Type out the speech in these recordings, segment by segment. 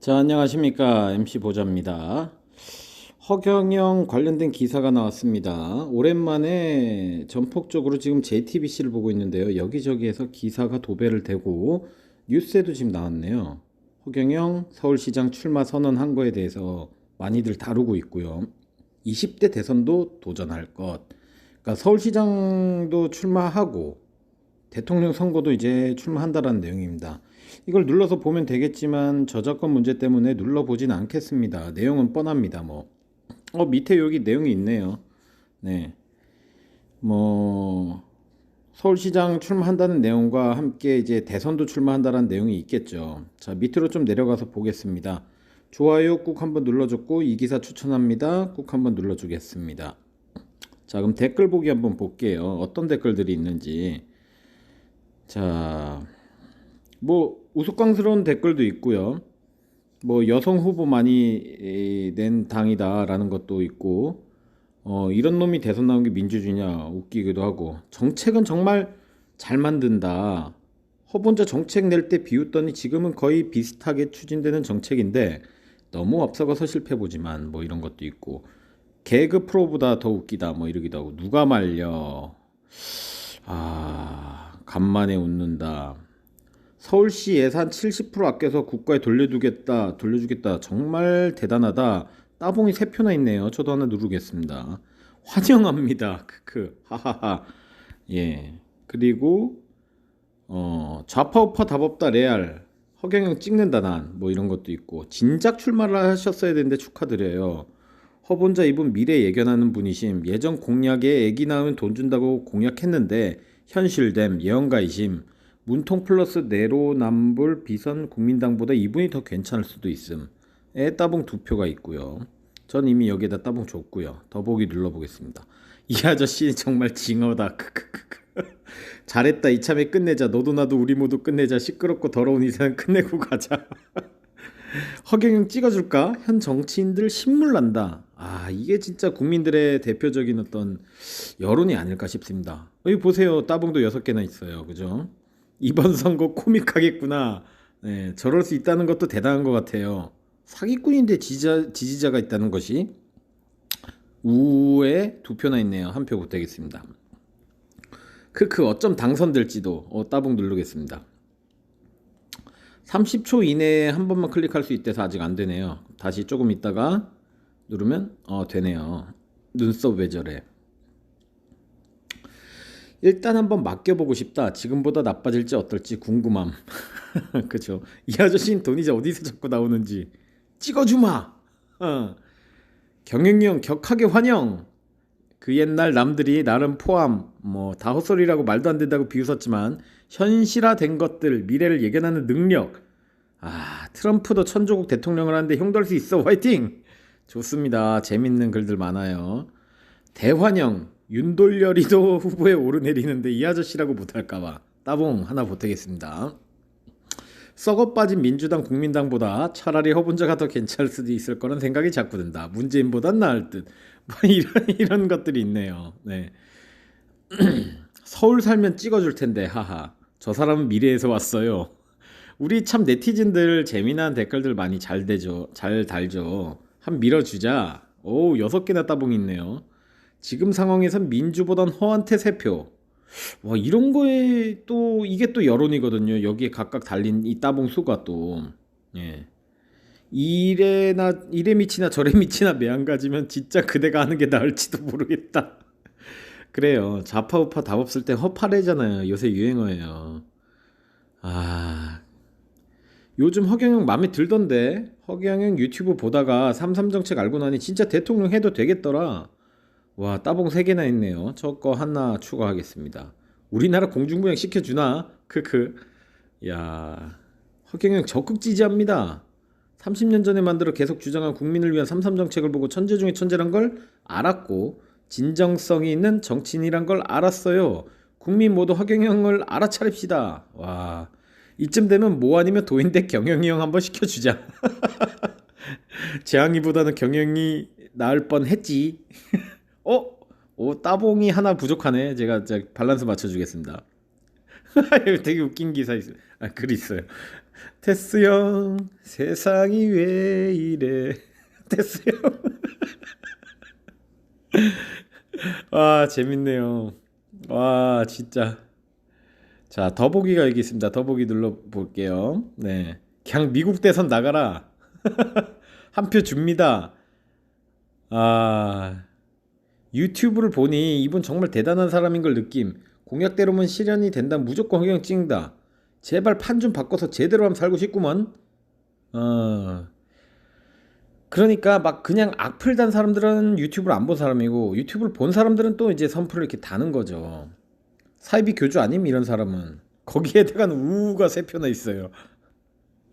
자, 안녕하십니까. MC 보자입니다. 허경영 관련된 기사가 나왔습니다. 오랜만에 전폭적으로 지금 JTBC를 보고 있는데요. 여기저기에서 기사가 도배를 되고 뉴스에도 지금 나왔네요. 허경영 서울시장 출마 선언한 거에 대해서 많이들 다루고 있고요. 20대 대선도 도전할 것. 그러니까 서울시장도 출마하고 대통령 선거도 이제 출마한다라는 내용입니다. 이걸 눌러서 보면 되겠지만 저작권 문제 때문에 눌러보진 않겠습니다. 내용은 뻔합니다. 뭐, 어, 밑에 여기 내용이 있네요. 네. 뭐, 서울시장 출마한다는 내용과 함께 이제 대선도 출마한다는 내용이 있겠죠. 자, 밑으로 좀 내려가서 보겠습니다. 좋아요 꾹 한번 눌러줬고, 이 기사 추천합니다. 꾹 한번 눌러주겠습니다. 자, 그럼 댓글 보기 한번 볼게요. 어떤 댓글들이 있는지. 자, 뭐 우스꽝스러운 댓글도 있고요. 뭐 여성 후보 많이 낸 당이다라는 것도 있고, 어, 이런 놈이 대선 나온 게 민주주의냐 웃기기도 하고, 정책은 정말 잘 만든다. 허본자 정책 낼 때 비웃더니 지금은 거의 비슷하게 추진되는 정책인데 너무 앞서가서 실패보지만 뭐 이런 것도 있고, 개그 프로보다 더 웃기다 뭐 이러기도 하고, 누가 말려. 아, 간만에 웃는다. 서울시 예산 70% 아껴서 국가에 돌려두겠다, 돌려주겠다. 정말 대단하다. 따봉이 세 표나 있네요. 저도 하나 누르겠습니다. 환영합니다. 크크. 하하하. 예. 그리고 어, 좌파 우파 답 없다 레알. 허경영 찍는다 난. 뭐 이런 것도 있고. 진작 출마를 하셨어야 되는데 축하드려요. 허본자 이분 미래 예견하는 분이심. 예전 공약에 애기 낳으면 돈 준다고 공약했는데 현실됨 예언가이심. 문통 플러스 내로남불 비선 국민당보다 이분이 더 괜찮을 수도 있음. 에 따봉 두 표가 있고요. 전 이미 여기에다 따봉 줬고요. 더보기 눌러보겠습니다. 이 아저씨 정말 징어다. 크크크크. 잘했다 이참에 끝내자. 너도 나도 우리 모두 끝내자. 시끄럽고 더러운 이상 끝내고 가자. 허경영 찍어줄까? 현 정치인들 신물 난다. 아 이게 진짜 국민들의 대표적인 어떤 여론이 아닐까 싶습니다. 여기 보세요. 따봉도 여섯 개나 있어요. 그죠? 이번 선거 코믹하겠구나. 네, 저럴 수 있다는 것도 대단한 것 같아요. 사기꾼인데 지지자, 지지자가 있다는 것이 우에 두 표나 있네요. 한표 보태겠습니다. 크크 어쩜 당선될지도 어, 따봉 누르겠습니다. 30초 이내에 한 번만 클릭할 수 있대서 아직 안 되네요. 다시 조금 있다가 누르면 어 되네요. 눈썹 왜 저래? 일단 한번 맡겨보고 싶다. 지금보다 나빠질지 어떨지 궁금함. 그죠? 이 아저씨는 돈이 어디서 자꾸 나오는지 찍어주마. 어. 경영형 격하게 환영. 그 옛날 남들이 나름 포함 뭐 다 헛소리라고 말도 안 된다고 비웃었지만 현실화된 것들 미래를 예견하는 능력. 아 트럼프도 천조국 대통령을 하는데 형될 수 있어 화이팅. 좋습니다. 재밌는 글들 많아요. 대환영 윤돌열이도 후보에 오르내리는데 이 아저씨라고 못할까봐 따봉 하나 보태겠습니다. 썩어 빠진 민주당 국민당보다 차라리 허본자가 더 괜찮을 수도 있을 거란 생각이 자꾸 든다. 문재인보단 나을 듯. 뭐 이런 이런 것들이 있네요. 네. 서울 살면 찍어줄 텐데 하하. 저 사람은 미래에서 왔어요. 우리 참 네티즌들 재미난 댓글들 많이 잘 되죠. 잘 달죠. 한 밀어주자. 오 여섯 개나 따봉 있네요. 지금 상황에선 민주보단 허한테 세 표. 와 이런 거에 또 이게 또 여론이거든요. 여기에 각각 달린 이 따봉 수가 또 예. 이래나 이래 미치나 저래 미치나 매한가지면 진짜 그대가 하는 게 나을지도 모르겠다. 그래요. 좌파 우파 답 없을 때 허파래잖아요. 요새 유행어예요. 아 요즘 허경영 마음에 들던데 허경영 유튜브 보다가 삼삼 정책 알고 나니 진짜 대통령 해도 되겠더라. 와 따봉 3개나 있네요. 저거 하나 추가하겠습니다. 우리나라 공중부양 시켜주나? 크크. 야 허경영 적극 지지합니다. 30년 전에 만들어 계속 주장한 국민을 위한 삼삼 정책을 보고 천재 중에 천재란 걸 알았고 진정성이 있는 정치인이란 걸 알았어요. 국민 모두 허경영을 알아차립시다. 와 이쯤 되면 뭐 아니면 도인대 경영이 형 한번 시켜주자. 재앙이보다는 경영이 나을 뻔했지. 어? 오 따봉이 하나 부족하네. 제가, 밸런스 맞춰주겠습니다. 되게 웃긴 기사 있어요. 아, 글 있어요. 테스 형, 세상이 왜 이래? 테스 형. 와, 재밌네요. 와, 진짜. 자, 더보기가 여기 있습니다. 더보기 눌러볼게요. 네. 그냥 미국 대선 나가라. 한 표 줍니다. 아, 유튜브를 보니 이분 정말 대단한 사람인 걸 느낌. 공약대로면 실현이 된다. 무조건 허경 찍는다. 제발 판 좀 바꿔서 제대로 하면 살고 싶구먼. 어. 그러니까 막 그냥 악플 단 사람들은 유튜브를 안 본 사람이고 유튜브를 본 사람들은 또 이제 선풀을 이렇게 다는 거죠. 사이비 교주 아님 이런 사람은 거기에 대한 우우가 세 표나 있어요.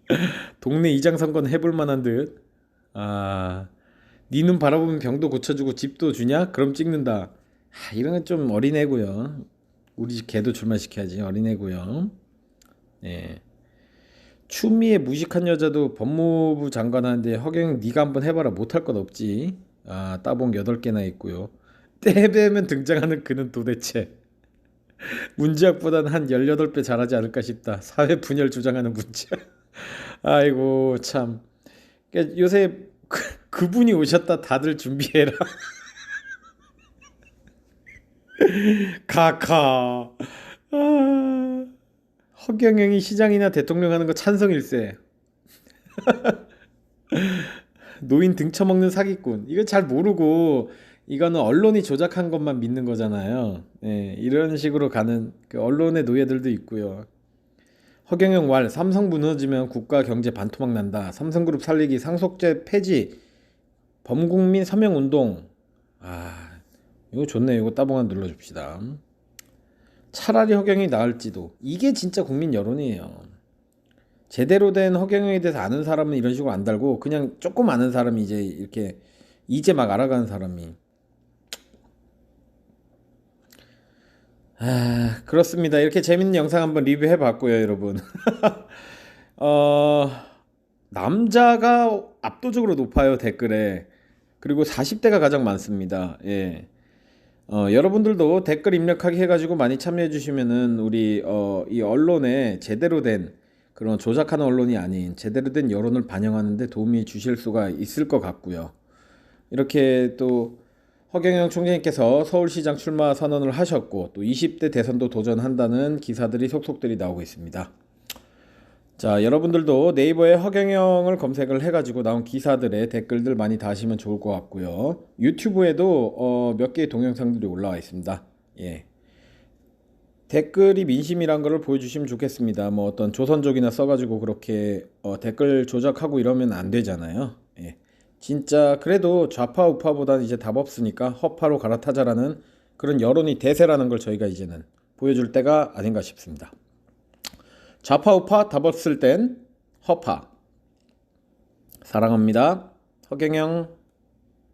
동네 이장 선거는 해볼 만한 듯. 아, 네 눈 바라보면 병도 고쳐주고 집도 주냐? 그럼 찍는다. 아, 이런 건 좀 어린애고요. 우리 집 개도 출마시켜야지 어린애고요. 예. 추미애 무식한 여자도 법무부 장관 하는데 허경 네가 한번 해봐라 못할 건 없지. 아 따봉 8개나 있고요. 때배면 등장하는 그는 도대체 문지학보다는 한 18배 잘하지 않을까 싶다. 사회 분열 주장하는 문지학. 아이고 참. 그러니까 요새 그, 그분이 오셨다 다들 준비해라. 카카. 아, 허경영이 시장이나 대통령 하는 거 찬성일세. 노인 등쳐먹는 사기꾼. 이거 잘 모르고 이거는 언론이 조작한 것만 믿는 거잖아요. 예, 이런 식으로 가는 그 언론의 노예들도 있고요. 허경영 왈 삼성 무너지면 국가 경제 반토막 난다. 삼성그룹 살리기 상속제 폐지 범국민 서명 운동. 아, 이거 좋네. 이거 따봉 한 눌러줍시다. 차라리 허경이 나을지도. 이게 진짜 국민 여론이에요. 제대로 된 허경영에 대해서 아는 사람은 이런 식으로 안 달고 그냥 조금 아는 사람이 이제 이렇게 이제 막 알아가는 사람이 아 그렇습니다 이렇게 재밌는 영상 한번 리뷰해 봤고요 여러분 어 남자가 압도적으로 높아요 댓글에 그리고 40대가 가장 많습니다 예 어, 여러분들도 댓글 입력하기 해가지고 많이 참여해 주시면은 우리 어, 이 언론에 제대로 된 그런 조작하는 언론이 아닌 제대로 된 여론을 반영하는데 도움이 주실 수가 있을 것 같고요. 이렇게 또 허경영 총재님께서 서울시장 출마 선언을 하셨고 또 20대 대선도 도전한다는 기사들이 속속들이 나오고 있습니다. 자, 여러분들도 네이버에 허경영을 검색을 해가지고 나온 기사들의 댓글들 많이 다시면 좋을 것 같고요. 유튜브에도 어, 몇 개의 동영상들이 올라와 있습니다. 예. 댓글이 민심이란 거를 보여주시면 좋겠습니다. 뭐 어떤 조선족이나 써가지고 그렇게 어, 댓글 조작하고 이러면 안 되잖아요. 예. 진짜 그래도 좌파 우파보다는 이제 답 없으니까 허파로 갈아타자라는 그런 여론이 대세라는 걸 저희가 이제는 보여줄 때가 아닌가 싶습니다. 좌파 우파 답 없을 땐 허파. 사랑합니다. 허경영